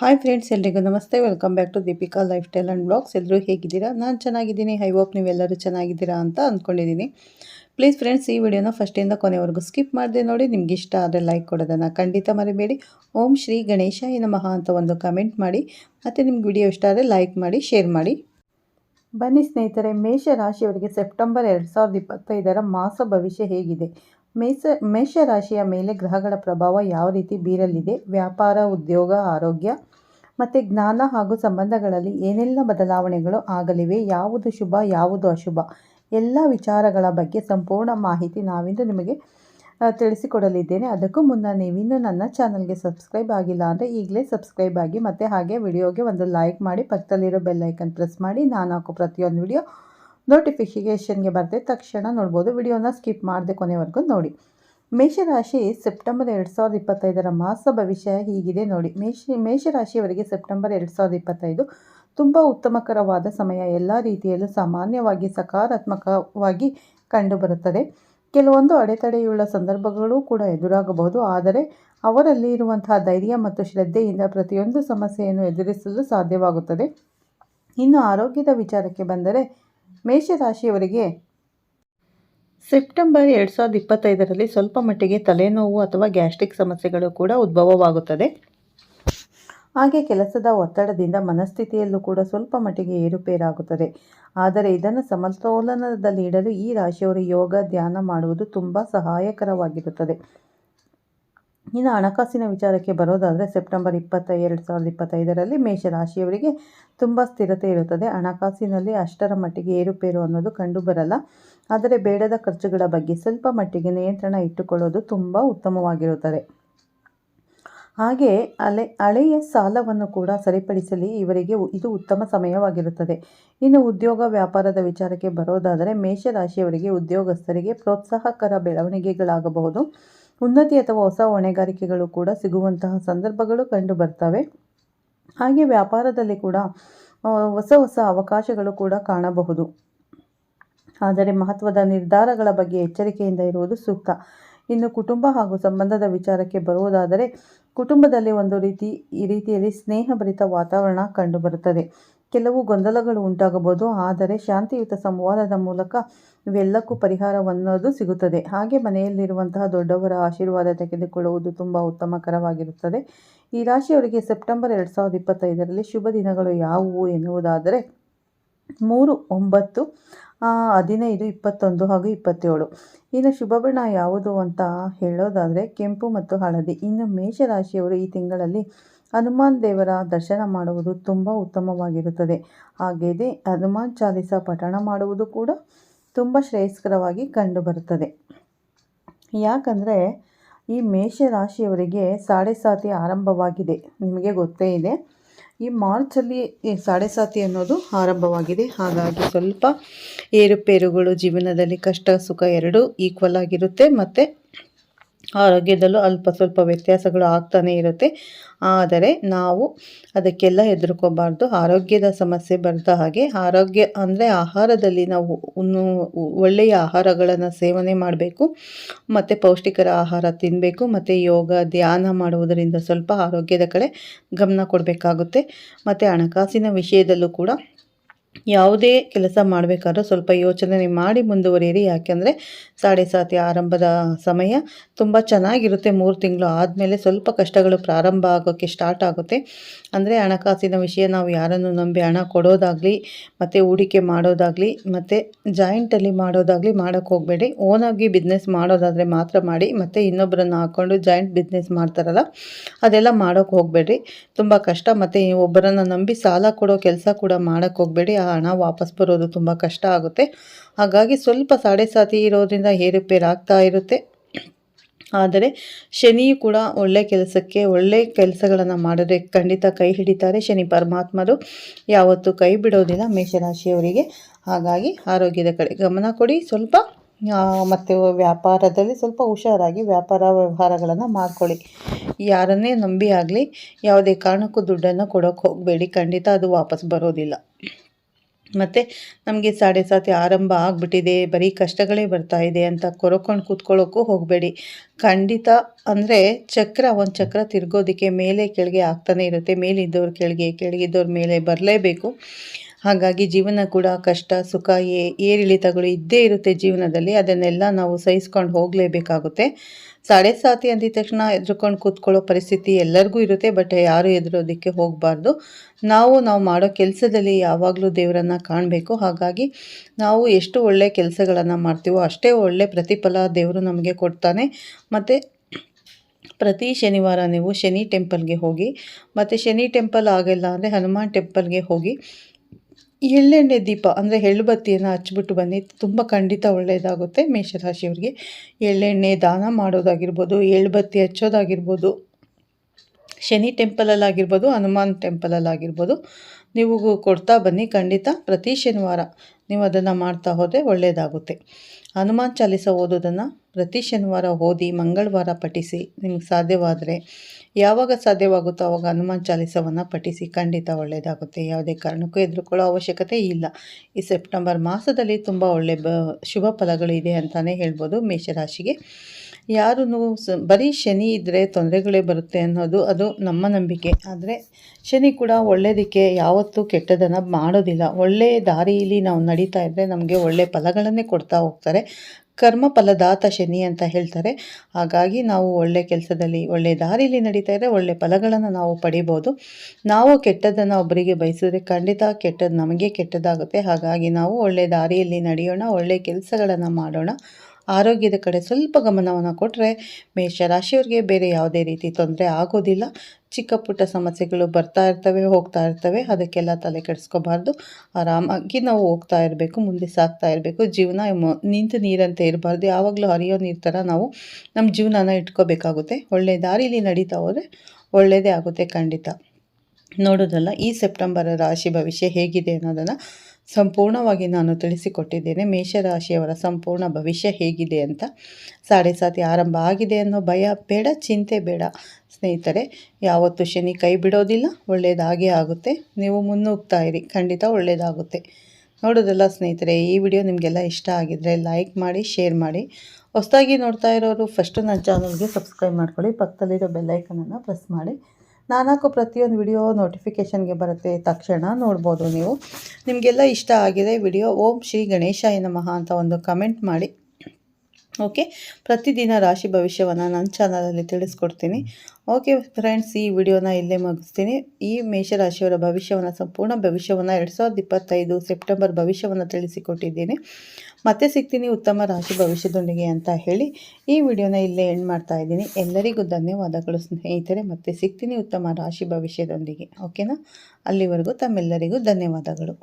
Hi friends ಎಲ್ರಿಗೂ ನಮಸ್ತೆ. Welcome back to Deepika lifestyle and blogs ಎಲ್ಲರೂ ಹೇಗಿದ್ದೀರಾ? ನಾನು ಚೆನ್ನಾಗಿದ್ದೀನಿ. ಐ ಹೋಪ್ ನೀವೆಲ್ಲರೂ ಚೆನ್ನಾಗಿದ್ದೀರಾ ಅಂತ ಅಂದ್ಕೊಂಡಿದ್ದೀನಿ ಪ್ಲೀಸ್ ಫ್ರೆಂಡ್ಸ್ ಈ ವಿಡಿಯೋನ ಫಸ್ಟಿಂದ ಕೊನೆವರೆಗೂ ಸ್ಕಿಪ್ ಮಾಡಿದೆ ನೋಡಿ. ನಿಮ್ಗೆ ಇಷ್ಟ ಆದರೆ ಲೈಕ್ ಕೊಡೋದನ್ನು ಖಂಡಿತ ಮರಿಬೇಡಿ. ಓಂ ಶ್ರೀ ಗಣೇಶಾಯ ನಮಃ ಅಂತ ಒಂದು ಕಮೆಂಟ್ ಮಾಡಿ. ಮತ್ತು ನಿಮ್ಗೆ ವಿಡಿಯೋ ಇಷ್ಟ ಆದರೆ ಲೈಕ್ ಮಾಡಿ ಶೇರ್ ಮಾಡಿ. ಬನ್ನಿ ಸ್ನೇಹಿತರೆ ಮೇಷ ರಾಶಿಯವರಿಗೆ ಸೆಪ್ಟೆಂಬರ್ ಎರಡು ಸಾವಿರದ ಇಪ್ಪತ್ತೈದರ ಮಾಸ ಭವಿಷ್ಯ ಹೇಗಿದೆ? ಮೇಷ ಮೇಷರಾಶಿಯ ಮೇಲೆ ಗ್ರಹಗಳ ಪ್ರಭಾವ ಯಾವ ರೀತಿ ಬೀರಲಿದೆ? ವ್ಯಾಪಾರ, ಉದ್ಯೋಗ, ಆರೋಗ್ಯ ಮತ್ತು ಜ್ಞಾನ ಹಾಗೂ ಸಂಬಂಧಗಳಲ್ಲಿ ಏನೆಲ್ಲ ಬದಲಾವಣೆಗಳು ಆಗಲಿವೆ? ಯಾವುದು ಶುಭ, ಯಾವುದು ಅಶುಭ? ಎಲ್ಲ ವಿಚಾರಗಳ ಬಗ್ಗೆ ಸಂಪೂರ್ಣ ಮಾಹಿತಿ ನಾವಿಂದು ನಿಮಗೆ ತಿಳಿಸಿಕೊಡಲಿದ್ದೇನೆ. ಅದಕ್ಕೂ ಮುನ್ನ ನೀವಿನ್ನೂ ನನ್ನ ಚಾನಲ್ಗೆ ಸಬ್ಸ್ಕ್ರೈಬ್ ಆಗಿಲ್ಲ ಅಂದರೆ ಈಗಲೇ ಸಬ್ಸ್ಕ್ರೈಬ್ ಆಗಿ ಮತ್ತು ಹಾಗೆ ವಿಡಿಯೋಗೆ ಒಂದು ಲೈಕ್ ಮಾಡಿ ಪಕ್ಕದಲ್ಲಿರೋ ಬೆಲ್ಲೈಕನ್ ಪ್ರೆಸ್ ಮಾಡಿ ನಾನು ಹಾಕೋ ಪ್ರತಿಯೊಂದು ವಿಡಿಯೋ ನೋಟಿಫಿಕೇಷನ್ಗೆ ಬರದೆ ತಕ್ಷಣ ನೋಡ್ಬೋದು. ವಿಡಿಯೋನ ಸ್ಕಿಪ್ ಮಾಡದೆ ಕೊನೆವರೆಗೂ ನೋಡಿ. ಮೇಷರಾಶಿ ಸೆಪ್ಟೆಂಬರ್ ಎರಡು ಸಾವಿರದ ಇಪ್ಪತ್ತೈದರ ಮಾಸ ಭವಿಷ್ಯ ಹೀಗಿದೆ ನೋಡಿ. ಮೇಷ, ಮೇಷರಾಶಿಯವರಿಗೆ ಸೆಪ್ಟೆಂಬರ್ ಎರಡು ಸಾವಿರದ ಇಪ್ಪತ್ತೈದು ತುಂಬ ಉತ್ತಮಕರವಾದ ಸಮಯ. ಎಲ್ಲ ರೀತಿಯಲ್ಲೂ ಸಾಮಾನ್ಯವಾಗಿ ಸಕಾರಾತ್ಮಕವಾಗಿ ಕಂಡುಬರುತ್ತದೆ. ಕೆಲವೊಂದು ಅಡೆತಡೆಯುಳ್ಳ ಸಂದರ್ಭಗಳು ಕೂಡ ಎದುರಾಗಬಹುದು. ಆದರೆ ಅವರಲ್ಲಿ ಇರುವಂತಹ ಧೈರ್ಯ ಮತ್ತು ಶ್ರದ್ಧೆಯಿಂದ ಪ್ರತಿಯೊಂದು ಸಮಸ್ಯೆಯನ್ನು ಎದುರಿಸಲು ಸಾಧ್ಯವಾಗುತ್ತದೆ. ಇನ್ನು ಆರೋಗ್ಯದ ವಿಚಾರಕ್ಕೆ ಬಂದರೆ ಮೇಷರಾಶಿಯವರಿಗೆ ಸೆಪ್ಟೆಂಬರ್ ಎರಡು ಸಾವಿರದ ಇಪ್ಪತ್ತೈದರಲ್ಲಿ ಸ್ವಲ್ಪ ಮಟ್ಟಿಗೆ ತಲೆನೋವು ಅಥವಾ ಗ್ಯಾಸ್ಟ್ರಿಕ್ ಸಮಸ್ಯೆಗಳು ಕೂಡ ಉದ್ಭವವಾಗುತ್ತದೆ. ಹಾಗೆ ಕೆಲಸದ ಒತ್ತಡದಿಂದ ಮನಸ್ಥಿತಿಯಲ್ಲೂ ಕೂಡ ಸ್ವಲ್ಪ ಮಟ್ಟಿಗೆ ಏರುಪೇರಾಗುತ್ತದೆ. ಆದರೆ ಇದನ್ನು ಸಮತೋಲನದಲ್ಲಿಡಲು ಈ ರಾಶಿಯವರು ಯೋಗ, ಧ್ಯಾನ ಮಾಡುವುದು ತುಂಬ ಸಹಾಯಕರವಾಗಿರುತ್ತದೆ. ಇನ್ನು ಹಣಕಾಸಿನ ವಿಚಾರಕ್ಕೆ ಬರೋದಾದರೆ ಸೆಪ್ಟೆಂಬರ್ ಇಪ್ಪತ್ತ ಎರಡು ಸಾವಿರದ ಇಪ್ಪತ್ತೈದರಲ್ಲಿ ಮೇಷರಾಶಿಯವರಿಗೆ ತುಂಬ ಸ್ಥಿರತೆ ಇರುತ್ತದೆ. ಹಣಕಾಸಿನಲ್ಲಿ ಅಷ್ಟರ ಮಟ್ಟಿಗೆ ಏರುಪೇರು ಅನ್ನೋದು ಕಂಡುಬರಲ್ಲ. ಆದರೆ ಬೇಡದ ಖರ್ಚುಗಳ ಬಗ್ಗೆ ಸ್ವಲ್ಪ ಮಟ್ಟಿಗೆ ನಿಯಂತ್ರಣ ಇಟ್ಟುಕೊಳ್ಳೋದು ತುಂಬ ಉತ್ತಮವಾಗಿರುತ್ತದೆ. ಹಾಗೆ ಅಲೆ, ಹಳೆಯ ಸಾಲವನ್ನು ಕೂಡ ಸರಿಪಡಿಸಲಿ. ಇವರಿಗೆ ಇದು ಉತ್ತಮ ಸಮಯವಾಗಿರುತ್ತದೆ. ಇನ್ನು ಉದ್ಯೋಗ ವ್ಯಾಪಾರದ ವಿಚಾರಕ್ಕೆ ಬರೋದಾದರೆ ಮೇಷರಾಶಿಯವರಿಗೆ ಉದ್ಯೋಗಸ್ಥರಿಗೆ ಪ್ರೋತ್ಸಾಹಕರ ಬೆಳವಣಿಗೆಗಳಾಗಬಹುದು. ಉನ್ನತಿ ಅಥವಾ ಹೊಸ ಹೊಣೆಗಾರಿಕೆಗಳು ಕೂಡ ಸಿಗುವಂತಹ ಸಂದರ್ಭಗಳು ಕಂಡು ಬರ್ತವೆ. ಹಾಗೆ ವ್ಯಾಪಾರದಲ್ಲಿ ಕೂಡ ಹೊಸ ಹೊಸ ಅವಕಾಶಗಳು ಕೂಡ ಕಾಣಬಹುದು. ಆದರೆ ಮಹತ್ವದ ನಿರ್ಧಾರಗಳ ಬಗ್ಗೆ ಎಚ್ಚರಿಕೆಯಿಂದ ಇರುವುದು ಸೂಕ್ತ. ಇನ್ನು ಕುಟುಂಬ ಹಾಗೂ ಸಂಬಂಧದ ವಿಚಾರಕ್ಕೆ ಬರುವುದಾದರೆ, ಕುಟುಂಬದಲ್ಲಿ ಒಂದು ರೀತಿ, ಈ ರೀತಿಯಲ್ಲಿ ಸ್ನೇಹಭರಿತ ವಾತಾವರಣ ಕಂಡುಬರುತ್ತದೆ. ಕೆಲವು ಗೊಂದಲಗಳು ಉಂಟಾಗಬಹುದು, ಆದರೆ ಶಾಂತಿಯುತ ಸಂವಾದದ ಮೂಲಕ ಇವೆಲ್ಲಕ್ಕೂ ಪರಿಹಾರವನ್ನೋದು ಸಿಗುತ್ತದೆ. ಹಾಗೆ ಮನೆಯಲ್ಲಿರುವಂತಹ ದೊಡ್ಡವರ ಆಶೀರ್ವಾದ ತೆಗೆದುಕೊಳ್ಳುವುದು ತುಂಬ ಉತ್ತಮಕರವಾಗಿರುತ್ತದೆ. ಈ ರಾಶಿಯವರಿಗೆ ಸೆಪ್ಟೆಂಬರ್ ಎರಡು ಸಾವಿರದ ಇಪ್ಪತ್ತೈದರಲ್ಲಿ ಶುಭ ದಿನಗಳು ಯಾವುವು ಎನ್ನುವುದಾದರೆ, ಮೂರು, ಒಂಬತ್ತು ಹದಿನೈದು, ಇಪ್ಪತ್ತೊಂದು ಹಾಗೂ ಇಪ್ಪತ್ತೇಳು. ಇನ್ನು ಶುಭ ಬಣ್ಣ ಯಾವುದು ಅಂತ ಹೇಳೋದಾದರೆ, ಕೆಂಪು ಮತ್ತು ಹಳದಿ. ಇನ್ನು ಮೇಷರಾಶಿಯವರು ಈ ತಿಂಗಳಲ್ಲಿ ಹನುಮಾನ್ ದೇವರ ದರ್ಶನ ಮಾಡುವುದು ತುಂಬ ಉತ್ತಮವಾಗಿರುತ್ತದೆ. ಹಾಗೆಯೇ ಹನುಮಾನ್ ಚಾಲಿಸ ಪಠಣ ಮಾಡುವುದು ಕೂಡ ತುಂಬ ಶ್ರೇಯಸ್ಕರವಾಗಿ ಕಂಡುಬರುತ್ತದೆ. ಯಾಕಂದರೆ ಈ ಮೇಷರಾಶಿಯವರಿಗೆ ಸಾಡೆ ಸಾತಿ ಆರಂಭವಾಗಿದೆ. ನಿಮಗೆ ಗೊತ್ತೇ ಇದೆ. ಈ ಮಾರ್ಚಲ್ಲಿ ಸಾಡೆ ಸಾತಿ ಅನ್ನೋದು ಆರಂಭವಾಗಿದೆ. ಹಾಗಾಗಿ ಸ್ವಲ್ಪ ಏರುಪೇರುಗಳು, ಜೀವನದಲ್ಲಿ ಕಷ್ಟ, ಸುಖ ಎರಡೂ ಈಕ್ವಲ್ ಆಗಿರುತ್ತೆ. ಮತ್ತು ಆರೋಗ್ಯದಲ್ಲೂ ಅಲ್ಪ ಸ್ವಲ್ಪ ವ್ಯತ್ಯಾಸಗಳು ಆಗ್ತಾನೆ ಇರುತ್ತೆ. ಆದರೆ ನಾವು ಅದಕ್ಕೆಲ್ಲ ಹೆದರ್ಕೋಬಾರ್ದು. ಆರೋಗ್ಯದ ಸಮಸ್ಯೆ ಬರ್ತ ಹಾಗೆ ಆರೋಗ್ಯ ಅಂದರೆ ಆಹಾರದಲ್ಲಿ ನಾವು ಒಳ್ಳೆಯ ಆಹಾರಗಳನ್ನು ಸೇವನೆ ಮಾಡಬೇಕು. ಮತ್ತು ಪೌಷ್ಟಿಕರ ಆಹಾರ ತಿನ್ನಬೇಕು ಮತ್ತು ಯೋಗ, ಧ್ಯಾನ ಮಾಡುವುದರಿಂದ ಸ್ವಲ್ಪ ಆರೋಗ್ಯದ ಕಡೆ ಗಮನ ಕೊಡಬೇಕಾಗುತ್ತೆ. ಮತ್ತು ಹಣಕಾಸಿನ ವಿಷಯದಲ್ಲೂ ಕೂಡ ಯಾವುದೇ ಕೆಲಸ ಮಾಡಬೇಕಾದ್ರೂ ಸ್ವಲ್ಪ ಯೋಚನೆ ಮಾಡಿ ಮುಂದುವರಿಯಿರಿ. ಯಾಕೆಂದರೆ ಸಾಡೆ ಸಾತಿ ಆರಂಭದ ಸಮಯ ತುಂಬ ಚೆನ್ನಾಗಿರುತ್ತೆ. ಮೂರು ತಿಂಗಳು ಆದಮೇಲೆ ಸ್ವಲ್ಪ ಕಷ್ಟಗಳು ಪ್ರಾರಂಭ ಆಗೋಕ್ಕೆ ಸ್ಟಾರ್ಟ್ ಆಗುತ್ತೆ. ಅಂದರೆ ಹಣಕಾಸಿನ ವಿಷಯ ನಾವು ಯಾರನ್ನು ನಂಬಿ ಹಣ ಕೊಡೋದಾಗಲಿ, ಮತ್ತು ಹೂಡಿಕೆ ಮಾಡೋದಾಗಲಿ, ಮತ್ತು ಜಾಯಿಂಟಲ್ಲಿ ಮಾಡೋದಾಗಲಿ ಮಾಡೋಕ್ಕೆ ಹೋಗಬೇಡಿ. ಓನಾಗಿ ಬಿಸ್ನೆಸ್ ಮಾಡೋದಾದರೆ ಮಾತ್ರ ಮಾಡಿ, ಮತ್ತು ಇನ್ನೊಬ್ಬರನ್ನು ಹಾಕ್ಕೊಂಡು ಜಾಯಿಂಟ್ ಬಿಸ್ನೆಸ್ ಮಾಡ್ತಾರಲ್ಲ, ಅದೆಲ್ಲ ಮಾಡೋಕ್ಕೆ ಹೋಗಬೇಡಿ. ತುಂಬ ಕಷ್ಟ, ಮತ್ತು ಒಬ್ಬರನ್ನು ನಂಬಿ ಸಾಲ ಕೊಡೋ ಕೆಲಸ ಕೂಡ ಮಾಡೋಕ್ಕೆ ಹೋಗಬೇಡಿ. ಹಣ ವಾಪಸ್ ಬರೋದು ತುಂಬ ಕಷ್ಟ ಆಗುತ್ತೆ. ಹಾಗಾಗಿ ಸ್ವಲ್ಪ ಸಾಡೆ ಸಾತಿ ಇರೋದ್ರಿಂದ ಏರುಪೇರು ಆಗ್ತಾ ಇರುತ್ತೆ. ಆದರೆ ಶನಿಯು ಕೂಡ ಒಳ್ಳೆ ಕೆಲಸಕ್ಕೆ, ಒಳ್ಳೆ ಕೆಲಸಗಳನ್ನು ಮಾಡಿದ್ರೆ ಖಂಡಿತ ಕೈ ಹಿಡಿತಾರೆ. ಶನಿ ಪರಮಾತ್ಮರು ಯಾವತ್ತೂ ಕೈ ಬಿಡೋದಿಲ್ಲ ಮೇಷರಾಶಿಯವರಿಗೆ. ಹಾಗಾಗಿ ಆರೋಗ್ಯದ ಕಡೆ ಗಮನ ಕೊಡಿ. ಸ್ವಲ್ಪ ಮತ್ತು ವ್ಯಾಪಾರದಲ್ಲಿ ಸ್ವಲ್ಪ ಹುಷಾರಾಗಿ ವ್ಯಾಪಾರ ವ್ಯವಹಾರಗಳನ್ನು ಮಾಡ್ಕೊಳ್ಳಿ. ಯಾರನ್ನೇ ನಂಬಿ ಆಗಲಿ, ಯಾವುದೇ ಕಾರಣಕ್ಕೂ ದುಡ್ಡನ್ನು ಕೊಡೋಕ್ಕೆ ಹೋಗಬೇಡಿ. ಖಂಡಿತ ಅದು ವಾಪಸ್ ಬರೋದಿಲ್ಲ. ಮತ್ತು ನಮಗೆ ಸಾಡೆ ಸಾತಿ ಆರಂಭ ಆಗಿಬಿಟ್ಟಿದೆ, ಬರೀ ಕಷ್ಟಗಳೇ ಬರ್ತಾ ಇದೆ ಅಂತ ಕೊರಕೊಂಡು ಕೂತ್ಕೊಳ್ಳೋಕ್ಕೂ ಹೋಗಬೇಡಿ. ಖಂಡಿತ ಅಂದರೆ ಚಕ್ರ, ಒಂದು ಚಕ್ರ ತಿರ್ಗೋದಕ್ಕೆ ಮೇಲೆ ಕೆಳಗೆ ಆಗ್ತಾನೆ ಇರುತ್ತೆ, ಮೇಲಿದ್ದವ್ರ ಕೆಳಗೆ, ಕೆಳಗಿದ್ದವ್ರ ಮೇಲೆ ಬರಲೇಬೇಕು. ಹಾಗಾಗಿ ಜೀವನ ಕೂಡ ಕಷ್ಟ, ಸುಖ, ಏ, ಏರಿಳಿತಗಳು ಇದ್ದೇ ಇರುತ್ತೆ ಜೀವನದಲ್ಲಿ. ಅದನ್ನೆಲ್ಲ ನಾವು ಸಹಿಸ್ಕೊಂಡು ಹೋಗಲೇಬೇಕಾಗುತ್ತೆ. ಸಾಡೆ ಸಾತಿ ಅಂದಿದ ತಕ್ಷಣ ಎದ್ರುಕೊಂಡು ಕೂತ್ಕೊಳ್ಳೋ ಪರಿಸ್ಥಿತಿ ಎಲ್ಲರಿಗೂ ಇರುತ್ತೆ, ಬಟ್ ಯಾರು ಎದುರೋದಕ್ಕೆ ಹೋಗಬಾರ್ದು. ನಾವು ನಾವು ಮಾಡೋ ಕೆಲಸದಲ್ಲಿ ಯಾವಾಗಲೂ ದೇವರನ್ನು ಕಾಣಬೇಕು. ಹಾಗಾಗಿ ನಾವು ಎಷ್ಟು ಒಳ್ಳೆ ಕೆಲಸಗಳನ್ನು ಮಾಡ್ತೀವೋ ಅಷ್ಟೇ ಒಳ್ಳೆ ಪ್ರತಿಫಲ ದೇವರು ನಮಗೆ ಕೊಡ್ತಾನೆ. ಮತ್ತು ಪ್ರತಿ ಶನಿವಾರ ನೀವು ಶನಿ ಟೆಂಪಲ್ಗೆ ಹೋಗಿ, ಮತ್ತು ಶನಿ ಟೆಂಪಲ್ ಆಗಿಲ್ಲ ಅಂದರೆ ಹನುಮಾನ್ ಟೆಂಪಲ್ಗೆ ಹೋಗಿ ಎಳ್ಳೆಣ್ಣೆ ದೀಪ ಅಂದರೆ ಎಳ್ಳುಬತ್ತಿಯನ್ನು ಹಚ್ಬಿಟ್ಟು ಬನ್ನಿ. ತುಂಬ ಖಂಡಿತ ಒಳ್ಳೆಯದಾಗುತ್ತೆ ಮೇಷರಾಶಿಯವರಿಗೆ. ಎಳ್ಳೆಣ್ಣೆ ದಾನ ಮಾಡೋದಾಗಿರ್ಬೋದು ಎಳ್ಳುಬತ್ತಿ ಹಚ್ಚೋದಾಗಿರ್ಬೋದು, ಶನಿ ಟೆಂಪಲಲ್ಲಾಗಿರ್ಬೋದು, ಹನುಮಾನ್ ಟೆಂಪಲಲ್ಲಾಗಿರ್ಬೋದು, ನೀವು ಕೊಡ್ತಾ ಬನ್ನಿ ಖಂಡಿತ ಪ್ರತಿ ಶನಿವಾರ. ನೀವು ಅದನ್ನು ಮಾಡ್ತಾ ಹೋದರೆ ಒಳ್ಳೆಯದಾಗುತ್ತೆ ಹನುಮಾನ್ ಚಾಲಿಸ ಓದೋದನ್ನು ಪ್ರತಿ ಶನಿವಾರ ಓದಿ ಮಂಗಳವಾರ ಪಠಿಸಿ ನಿಮಗೆ ಸಾಧ್ಯವಾದರೆ ಯಾವಾಗ ಸಾಧ್ಯವಾಗುತ್ತೋ ಆವಾಗ ಹನುಮಾನ್ ಚಾಲಿಸವನ್ನು ಪಠಿಸಿ ಖಂಡಿತ ಒಳ್ಳೆಯದಾಗುತ್ತೆ ಯಾವುದೇ ಕಾರಣಕ್ಕೂ ಎದುರುಕೊಳ್ಳೋ ಅವಶ್ಯಕತೆ ಇಲ್ಲ. ಈ ಸೆಪ್ಟೆಂಬರ್ ಮಾಸದಲ್ಲಿ ತುಂಬ ಒಳ್ಳೆ ಬ, ಶುಭ ಫಲಗಳಿದೆ ಅಂತಲೇ ಹೇಳ್ಬೋದು ಮೇಷರಾಶಿಗೆ. ಯಾರು ಬರೀ ಶನಿ ಇದ್ದರೆ ತೊಂದರೆಗಳೇ ಬರುತ್ತೆ ಅನ್ನೋದು ಅದು ನಮ್ಮ ನಂಬಿಕೆ. ಆದರೆ ಶನಿ ಕೂಡ ಒಳ್ಳೆಯದಕ್ಕೆ ಯಾವತ್ತೂ ಕೆಟ್ಟದನ್ನು ಮಾಡೋದಿಲ್ಲ. ಒಳ್ಳೆಯ ದಾರಿಯಲ್ಲಿ ನಾವು ನಡೀತಾ ಇದ್ದರೆ ನಮಗೆ ಒಳ್ಳೆಯ ಫಲಗಳನ್ನೇ ಕೊಡ್ತಾ ಹೋಗ್ತಾರೆ. ಕರ್ಮ ಫಲದಾತ ಶನಿ ಅಂತ ಹೇಳ್ತಾರೆ. ಹಾಗಾಗಿ ನಾವು ಒಳ್ಳೆ ಕೆಲಸದಲ್ಲಿ, ಒಳ್ಳೆ ದಾರಿಯಲ್ಲಿ ನಡೀತಾ ಇದ್ದರೆ ಒಳ್ಳೆ ಫಲಗಳನ್ನು ನಾವು ಪಡಿಬೋದು. ನಾವು ಕೆಟ್ಟದ್ದನ್ನು ಒಬ್ಬರಿಗೆ ಬಯಸಿದ್ರೆ ಖಂಡಿತ ಕೆಟ್ಟದ್ದು ನಮಗೆ ಕೆಟ್ಟದಾಗುತ್ತೆ. ಹಾಗಾಗಿ ನಾವು ಒಳ್ಳೆ ದಾರಿಯಲ್ಲಿ ನಡೆಯೋಣ, ಒಳ್ಳೆ ಕೆಲಸಗಳನ್ನು ಮಾಡೋಣ. ಆರೋಗ್ಯದ ಕಡೆ ಸ್ವಲ್ಪ ಗಮನವನ್ನು ಕೊಟ್ಟರೆ ಮೇಷರಾಶಿಯವರಿಗೆ ಬೇರೆ ಯಾವುದೇ ರೀತಿ ತೊಂದರೆ ಆಗೋದಿಲ್ಲ. ಚಿಕ್ಕ ಪುಟ್ಟ ಸಮಸ್ಯೆಗಳು ಬರ್ತಾ ಇರ್ತವೆ, ಹೋಗ್ತಾ ಇರ್ತವೆ. ಅದಕ್ಕೆಲ್ಲ ತಲೆ ಕೆಡಿಸ್ಕೋಬಾರ್ದು. ಆರಾಮಾಗಿ ನಾವು ಹೋಗ್ತಾ ಇರಬೇಕು, ಮುಂದೆ ಸಾಕ್ತಾ ಇರಬೇಕು. ಜೀವನ ನಿಂತು ನೀರಂತೆ ಇರಬಾರ್ದು. ಯಾವಾಗಲೂ ಹರಿಯೋ ನೀರು ಥರ ನಾವು ನಮ್ಮ ಜೀವನನ ಇಟ್ಕೋಬೇಕಾಗುತ್ತೆ. ಒಳ್ಳೆ ದಾರಿಲಿ ನಡೀತಾ ಹೋದರೆ ಒಳ್ಳೆಯದೇ ಆಗುತ್ತೆ ಖಂಡಿತ. ನೋಡೋದಲ್ಲ, ಈ ಸೆಪ್ಟೆಂಬರ್ ರಾಶಿ ಭವಿಷ್ಯ ಹೇಗಿದೆ ಅನ್ನೋದನ್ನು ಸಂಪೂರ್ಣವಾಗಿ ನಾನು ತಿಳಿಸಿಕೊಟ್ಟಿದ್ದೇನೆ, ಮೇಷರಾಶಿಯವರ ಸಂಪೂರ್ಣ ಭವಿಷ್ಯ ಹೇಗಿದೆ ಅಂತ. ಸಾಡೆ ಸಾತಿ ಆರಂಭ ಆಗಿದೆ ಅನ್ನೋ ಭಯ ಬೇಡ, ಚಿಂತೆ ಬೇಡ. ಸ್ನೇಹಿತರೆ, ಯಾವತ್ತು ಶನಿ ಕೈ ಬಿಡೋದಿಲ್ಲ ಒಳ್ಳೆಯದಾಗೇ ಆಗುತ್ತೆ. ನೀವು ಮುನ್ನುಗ್ತಾ ಇರಿ, ಖಂಡಿತ ಒಳ್ಳೆಯದಾಗುತ್ತೆ ನೋಡೋದಲ್ಲ ಸ್ನೇಹಿತರೆ, ಈ ವಿಡಿಯೋ ನಿಮಗೆಲ್ಲ ಇಷ್ಟ ಆಗಿದ್ದರೆ ಲೈಕ್ ಮಾಡಿ, ಶೇರ್ ಮಾಡಿ. ಹೊಸದಾಗಿ ನೋಡ್ತಾ ಇರೋರು ಫಸ್ಟು ನನ್ನ ಚಾನಲ್ಗೆ ಸಬ್ಸ್ಕ್ರೈಬ್ ಮಾಡ್ಕೊಳ್ಳಿ. ಪಕ್ಕದಲ್ಲಿರೋ ಬೆಲ್ಲೈಕನನ್ನು ಪ್ರೆಸ್ ಮಾಡಿ. ನಾನಾಕು ಪ್ರತಿಯೊಂದು ವಿಡಿಯೋ ನೋಟಿಫಿಕೇಷನ್ಗೆ ಬರುತ್ತೆ ತಕ್ಷಣ ನೋಡ್ಬೋದು ನೀವು. ನಿಮಗೆಲ್ಲ ಇಷ್ಟ ಆಗಿದೆ ವಿಡಿಯೋ, ಓಂ ಶ್ರೀ ಗಣೇಶಾಯ ನಮಃ ಅಂತ ಒಂದು ಕಮೆಂಟ್ ಮಾಡಿ. ಓಕೆ? ಪ್ರತಿದಿನ ರಾಶಿ ಭವಿಷ್ಯವನ್ನು ನನ್ನ ಚಾನಲಲ್ಲಿ ತಿಳಿಸ್ಕೊಡ್ತೀನಿ. ಓಕೆ ಫ್ರೆಂಡ್ಸ್ ಈ ವಿಡಿಯೋನ ಇಲ್ಲೇ ಮುಗಿಸ್ತೀನಿ. ಈ ಮೇಷರಾಶಿಯವರ ಭವಿಷ್ಯವನ್ನು, ಸಂಪೂರ್ಣ ಭವಿಷ್ಯವನ್ನು ಎರಡು ಸಾವಿರದ ಇಪ್ಪತ್ತೈದು ಸೆಪ್ಟೆಂಬರ್ ಭವಿಷ್ಯವನ್ನು ತಿಳಿಸಿಕೊಟ್ಟಿದ್ದೀನಿ. ಮತ್ತೆ ಸಿಗ್ತೀನಿ ಉತ್ತಮ ರಾಶಿ ಭವಿಷ್ಯದೊಂದಿಗೆ ಅಂತ ಹೇಳಿ ಈ ವಿಡಿಯೋನ ಇಲ್ಲೇ ಎಂಡ್ ಮಾಡ್ತಾ ಇದ್ದೀನಿ. ಎಲ್ಲರಿಗೂ ಧನ್ಯವಾದಗಳು ಸ್ನೇಹಿತರೆ. ಮತ್ತೆ ಸಿಗ್ತೀನಿ ಉತ್ತಮ ರಾಶಿ ಭವಿಷ್ಯದೊಂದಿಗೆ. ಓಕೆನಾ? ಅಲ್ಲಿವರೆಗೂ ತಮ್ಮೆಲ್ಲರಿಗೂ ಧನ್ಯವಾದಗಳು.